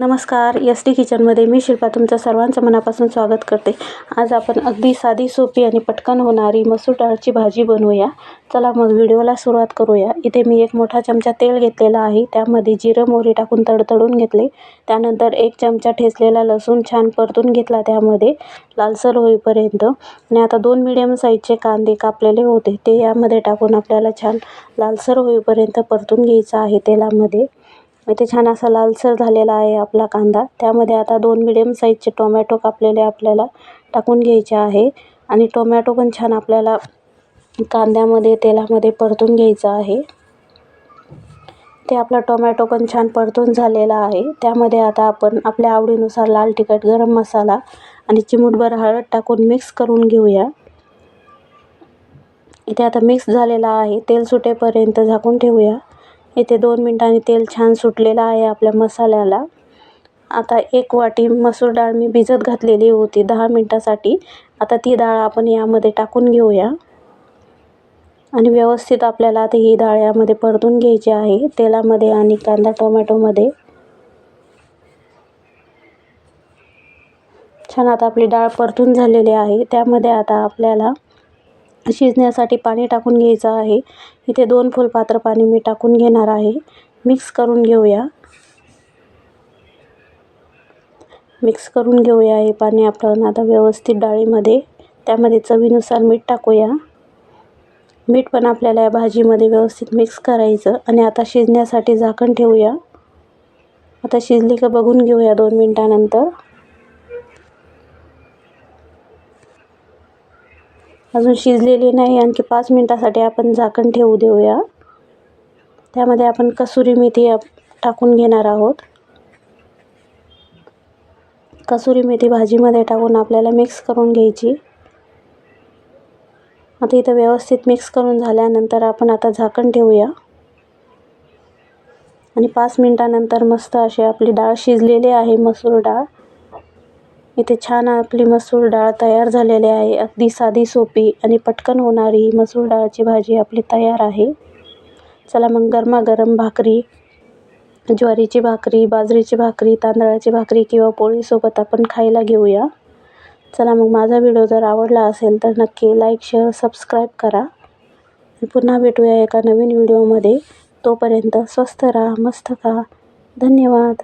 नमस्कार S T किचनमध्ये मी शिल्पा तुमचं सर्वांचं मनापासून स्वागत करते. आज आपण अगदी साधी सोपी आणि पटकन होणारी मसूर डाळची भाजी बनवूया. चला मग व्हिडिओला सुरुवात करूया. इथे मी एक मोठा चमचा तेल घेतलेला आहे. त्यामध्ये जिरं मोहरी टाकून तडतडून घेतले. त्यानंतर एक चमचा ठेचलेला लसूण छान परतून घेतला त्यामध्ये. लालसर होईपर्यंत. आणि आता दोन मिडियम साईजचे कांदे कापलेले होते. ते यामध्ये टाकून आपल्याला छान लालसर होईपर्यंत परतून घ्यायचं आहे तेलामध्ये. इथे छान असा लालसर झालेला आहे आपला कांदा. त्यामध्ये आता दोन मिडियम साईजचे टोमॅटो कापलेले आपल्याला टाकून घ्यायचे आहे. आणि टोमॅटो पण छान आपल्याला कांद्यामध्ये तेलामध्ये परतून घ्यायचं आहे. ते आपला टोमॅटो पण छान परतून झालेला आहे. त्यामध्ये आता आपण आपल्या आवडीनुसार लाल तिखट गरम मसाला आणि चिमूटभर हळद टाकून मिक्स करून घेऊया. इथे आता मिक्स झालेला आहे. तेल सुटेपर्यंत झाकून ठेवूया. इथे दोन मिनटांनी तेल छान सुटलेलं आहे आपल्या मसाल्याला. आता एक वाटी मसूर डाळ मी भिजत घातलेली होती दहा मिनटासाठी. आता ती डाळ आपण यामध्ये टाकून घेऊया. आणि व्यवस्थित आपल्याला आता ही डाळ यामध्ये परतून घ्यायची आहे. तेलामध्ये आणि कांदा टोमॅटोमध्ये. छान आता आपली डाळ परतून झालेली आहे. त्यामध्ये आता आपल्याला शिजण्यासाठी पाणी टाकून घ्यायचं आहे. इथे दोन फुलपात्र पाणी मी टाकून घेणार आहे. मिक्स करून घेऊया. मिक्स करून घेऊया हे पाणी आपण आता व्यवस्थित डाळीमध्ये. त्यामध्ये चवीनुसार मीठ टाकूया. मीठ पण आपल्याला या भाजीमध्ये व्यवस्थित मिक्स करायचं आणि आता शिजण्यासाठी झाकण ठेवूया. आता शिजली का बघून घेऊया दोन मिनटानंतर. अजून शिजलेली नाही आणखी पाच मिनटासाठी आपण झाकण ठेवू देऊया. त्यामध्ये आपण कसुरी मेथी टाकून घेणार आहोत. कसुरी मेथी भाजीमध्ये टाकून आपल्याला मिक्स करून घ्यायची. आता इथं व्यवस्थित मिक्स करून झाल्यानंतर आपण आता झाकण ठेवूया. आणि पाच मिनटानंतर मस्त अशी आपली डाळ शिजलेली आहे मसूर डाळ. इथे छान आपली मसूर डाळ तयार झालेली आहे. अगदी साधी सोपी आणि पटकन होणारी ही मसूर डाळची भाजी आपली तयार आहे. चला मग गरमागरम भाकरी ज्वारीची भाकरी बाजरीची भाकरी तांदळाची भाकरी किंवा पोळीसोबत आपण खायला घेऊया. चला मग माझा व्हिडिओ जर आवडला असेल तर नक्की लाईक शेअर सबस्क्राईब करा. पुन्हा भेटूया एका नवीन व्हिडिओमध्ये. तोपर्यंत स्वस्थ राहा मस्त खा. धन्यवाद.